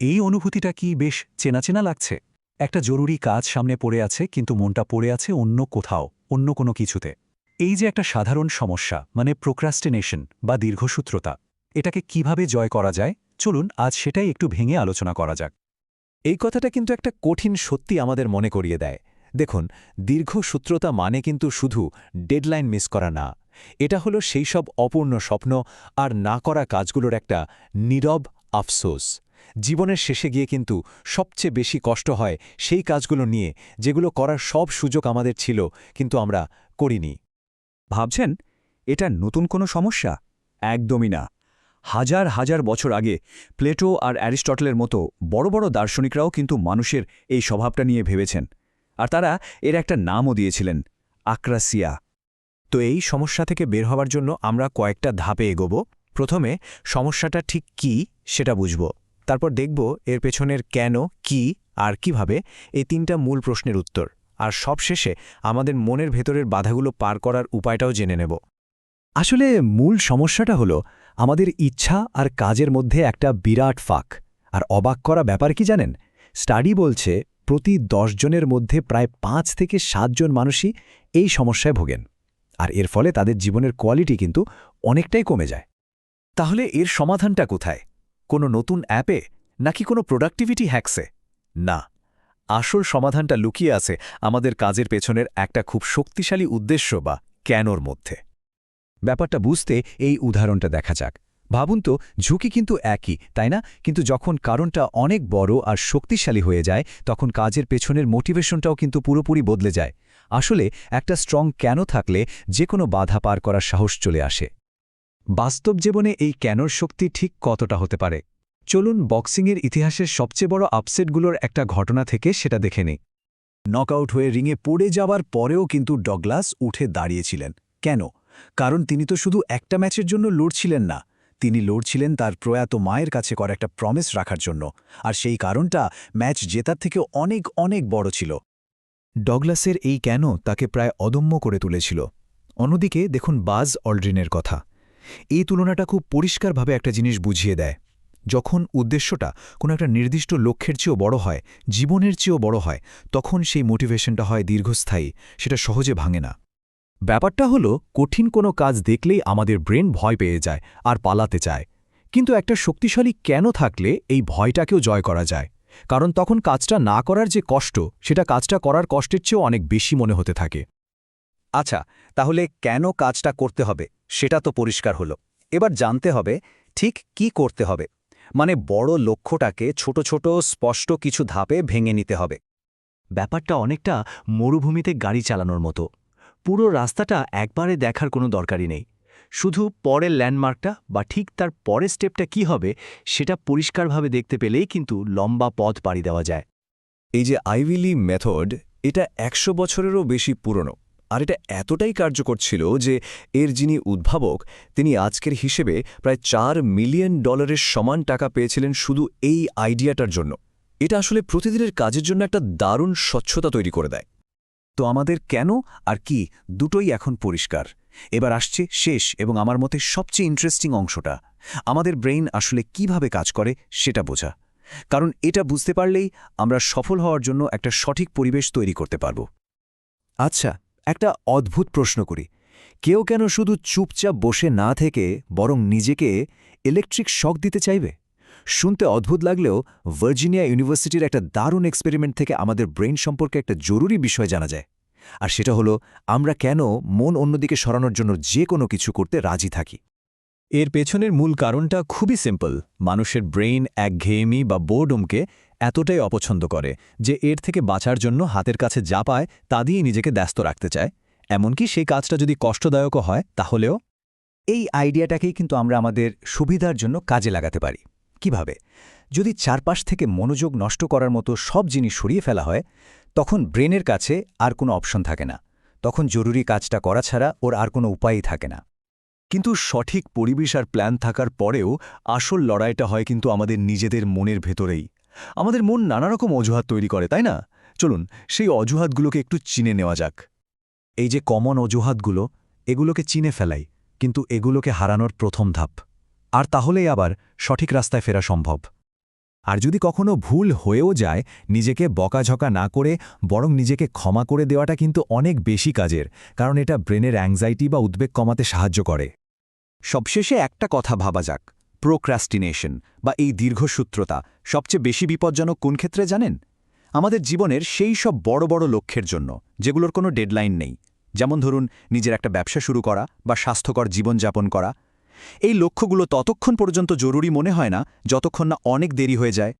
এই অনুভূতিটা কি বেশ চেনা চেনা লাগছে? একটা জরুরি কাজ সামনে পড়ে আছে, কিন্তু মনটা পড়ে আছে অন্য কোথাও, অন্য কোনো কিছুতে। এই যে একটা সাধারণ সমস্যা মানে প্রোক্রাস্টিনেশন বা দীর্ঘসূত্রতা, এটাকে কীভাবে জয় করা যায়? চলুন, আজ সেটাই একটু ভেঙে আলোচনা করা যাক। এই কথাটা কিন্তু একটা কঠিন সত্যি আমাদের মনে করিয়ে দেয়। দেখুন, দীর্ঘসূত্রতা মানে কিন্তু শুধু ডেডলাইন মিস করা না। এটা হলো সেই সব অপূর্ণ স্বপ্ন আর না করা কাজগুলোর একটা নীরব আফসোস। জীবনের শেষে গিয়ে কিন্তু সবচেয়ে বেশি কষ্ট হয় সেই কাজগুলো নিয়ে, যেগুলো করার সব সুযোগ আমাদের ছিল, কিন্তু আমরা করিনি। ভাবছেন? এটা নতুন কোনো সমস্যা? একদমই না। হাজার হাজার বছর আগে প্লেটো আর অ্যারিস্টটলের মতো বড় বড় দার্শনিকরাও কিন্তু মানুষের এই স্বভাবটা নিয়ে ভেবেছেন। আর তারা এর একটা নামও দিয়েছিলেন, আক্রাসিয়া। তো এই সমস্যা থেকে বের হওয়ার জন্য আমরা কয়েকটা ধাপে এগোব। প্রথমে সমস্যাটা ঠিক কি সেটা বুঝব। তারপর দেখব এর পেছনের কেন, কি আর কীভাবে এই তিনটা মূল প্রশ্নের উত্তর। আর সবশেষে আমাদের মনের ভেতরের বাধাগুলো পার করার উপায়টাও জেনে নেব। আসলে মূল সমস্যাটা হলো আমাদের ইচ্ছা আর কাজের মধ্যে একটা বিরাট ফাঁক। আর অবাক করা ব্যাপার কি জানেন? স্টাডি বলছে প্রতি জনের মধ্যে প্রায় পাঁচ থেকে সাতজন মানুষই এই সমস্যায় ভোগেন। আর এর ফলে তাদের জীবনের কোয়ালিটি কিন্তু অনেকটাই কমে যায়। তাহলে এর সমাধানটা কোথায়? কোনো নতুন অ্যাপে নাকি কোনো প্রোডাক্টিভিটি হ্যাকসে? না। আসল সমাধানটা লুকিয়ে আছে আমাদের কাজের পেছনের একটা খুব শক্তিশালী উদ্দেশ্য বা ক্যানোর মধ্যে। ব্যাপারটা বুঝতে এই উদাহরণটা দেখা যাক। ভাবুন তো, ঝুঁকি কিন্তু একই, তাই না? কিন্তু যখন কারণটা অনেক বড় আর শক্তিশালী হয়ে যায়, তখন কাজের পেছনের মোটিভেশনটাও কিন্তু পুরোপুরি বদলে যায়। আসলে একটা স্ট্রং কেন থাকলে যে কোনো বাধা পার করার সাহস চলে আসে। বাস্তব জীবনে এই ক্যানোর শক্তি ঠিক কতটা হতে পারে? চলুন বক্সিংয়ের ইতিহাসের সবচেয়ে বড় আপসেটগুলোর একটা ঘটনা থেকে সেটা দেখে নিই। নকআউট হয়ে রিঙে পড়ে যাওয়ার পরেও কিন্তু ডগলাস উঠে দাঁড়িয়েছিলেন। কেন? কারণ তিনি তো শুধু একটা ম্যাচের জন্য লড়ছিলেন না। তিনি লড়ছিলেন তার প্রয়াত মায়ের কাছে করা একটা প্রমিস রাখার জন্য। আর সেই কারণটা ম্যাচ জেতার থেকে অনেক অনেক বড় ছিল। ডগলাসের এই কেন তাকে প্রায় অদম্য করে তুলেছিল। অন্যদিকে দেখুন বাজ অল্ড্রিনের কথা। এই তুলনাটা খুব পরিষ্কারভাবে একটা জিনিস বুঝিয়ে দেয়। যখন উদ্দেশ্যটা কোনো একটা নির্দিষ্ট লক্ষ্যের চেয়েও বড় হয়, জীবনের চেয়েও বড় হয়, তখন সেই মোটিভেশনটা হয় দীর্ঘস্থায়ী, সেটা সহজে ভাঙে না। ব্যাপারটা হলো, কঠিন কোনো কাজ দেখলেই আমাদের ব্রেন ভয় পেয়ে যায় আর পালাতে চায়। কিন্তু একটা শক্তিশালী কেন থাকলে এই ভয়টাকেও জয় করা যায়? কারণ তখন কাজটা না করার যে কষ্ট, সেটা কাজটা করার কষ্টের চেয়েও অনেক বেশি মনে হতে থাকে। আচ্ছা তাহলে কেন কাজটা করতে হবে? সেটা তো পরিষ্কার হলো। এবার জানতে হবে, ঠিক কি করতে হবে? মানে বড় লক্ষ্যটাকে ছোট ছোট, স্পষ্ট কিছু ধাপে ভেঙে নিতে হবে। ব্যাপারটা অনেকটা মরুভূমিতে গাড়ি চালানোর মতো। পুরো রাস্তাটা একবারে দেখার কোনো দরকারই নেই। শুধু পরের ল্যান্ডমার্কটা বা ঠিক তার পরের স্টেপটা কি হবে, সেটা পরিষ্কারভাবে দেখতে পেলেই কিন্তু লম্বা পথ পাড়ি দেওয়া যায়। এই যে আইভিলি মেথড এটা একশো বছরেরও বেশি পুরনো। আর এটা এতটাই কার্যকর ছিল যে এর যিনি উদ্ভাবক, তিনি আজকের হিসেবে প্রায় চার মিলিয়ন ডলারের সমান টাকা পেয়েছিলেন শুধু এই আইডিয়াটার জন্য। এটা আসলে প্রতিদিনের কাজের জন্য একটা দারুণ স্বচ্ছতা তৈরি করে দেয়। তো আমাদের কেন আর কি দুটোই এখন পরিষ্কার? এবার আসছে শেষ এবং আমার মতে সবচেয়ে ইন্টারেস্টিং অংশটা। আমাদের ব্রেইন আসলে কীভাবে কাজ করে সেটা বোঝা। কারণ এটা বুঝতে পারলেই আমরা সফল হওয়ার জন্য একটা সঠিক পরিবেশ তৈরি করতে পারব। আচ্ছা একটা অদ্ভুত প্রশ্ন করি। কেউ কেন শুধু চুপচাপ বসে না থেকে বরং নিজেকে ইলেকট্রিক শক দিতে চাইবে? শুনতে অদ্ভুত লাগলেও ভার্জিনিয়া ইউনিভার্সিটির একটা দারুণ এক্সপেরিমেন্ট থেকে আমাদের ব্রেন সম্পর্কে একটা জরুরি বিষয় জানা যায়। আর সেটা হলো, আমরা কেন মন অন্যদিকে সরানোর জন্য যে কোনো কিছু করতে রাজি থাকি? এর পেছনের মূল কারণটা খুবই সিম্পল মানুষের ব্রেইন একঘেয়েমি বা বোর্ডমকে এতটাই অপছন্দ করে যে এর থেকে বাঁচার জন্য হাতের কাছে যা পায় তা দিয়ে নিজেকে ব্যস্ত রাখতে চায়। এমনকি সেই কাজটা যদি কষ্টদায়কও হয়, তাহলেও এই আইডিয়াটাকেই কিন্তু আমরা আমাদের সুবিধার জন্য কাজে লাগাতে পারি। কীভাবে? যদি চারপাশ থেকে মনোযোগ নষ্ট করার মতো সব জিনিস সরিয়ে ফেলা হয়, তখন ব্রেনের কাছে আর কোনো অপশন থাকে না। তখন জরুরি কাজটা করা ছাড়া ওর আর কোনো উপায়ই থাকে না। কিন্তু সঠিক পরিবেশ আর প্ল্যান থাকার পরেও আসল লড়াইটা হয় কিন্তু আমাদের নিজেদের মনের ভেতরেই। আমাদের মন নানা রকম অজুহাত তৈরি করে, তাই না? চলুন, সেই অজুহাতগুলোকে একটু চিনে নেওয়া যাক। এই যে কমন অজুহাতগুলো, এগুলোকে চিনে ফেলাই, কিন্তু এগুলোকে হারানোর প্রথম ধাপ। আর তাহলেই আবার সঠিক রাস্তায় ফেরা সম্ভব। আর যদি কখনো ভুল হয়েও যায়, নিজেকে বকাঝকা না করে বরং নিজেকে ক্ষমা করে দেওয়াটা কিন্তু অনেক বেশি কাজের, কারণ এটা ব্রেনের অ্যাংজাইটি বা উদ্বেগ কমাতে সাহায্য করে। সবশেষে একটা কথা ভাবা যাক, প্রোক্রাস্টিনেশন বা এই দীর্ঘসূত্রতা সবচেয়ে বেশি বিপজ্জনক কোন ক্ষেত্রে জানেন? আমাদের জীবনের সেই সব বড় বড় লক্ষ্যের জন্য, যেগুলোর কোনো ডেডলাইন নেই। যেমন ধরুন, নিজের একটা ব্যবসা শুরু করা বা স্বাস্থ্যকর জীবনযাপন করা এই লক্ষ্যগুলো ততক্ষণ পর্যন্ত জরুরি মনে হয় না যতক্ষণ না অনেক দেরি হয়ে যায়।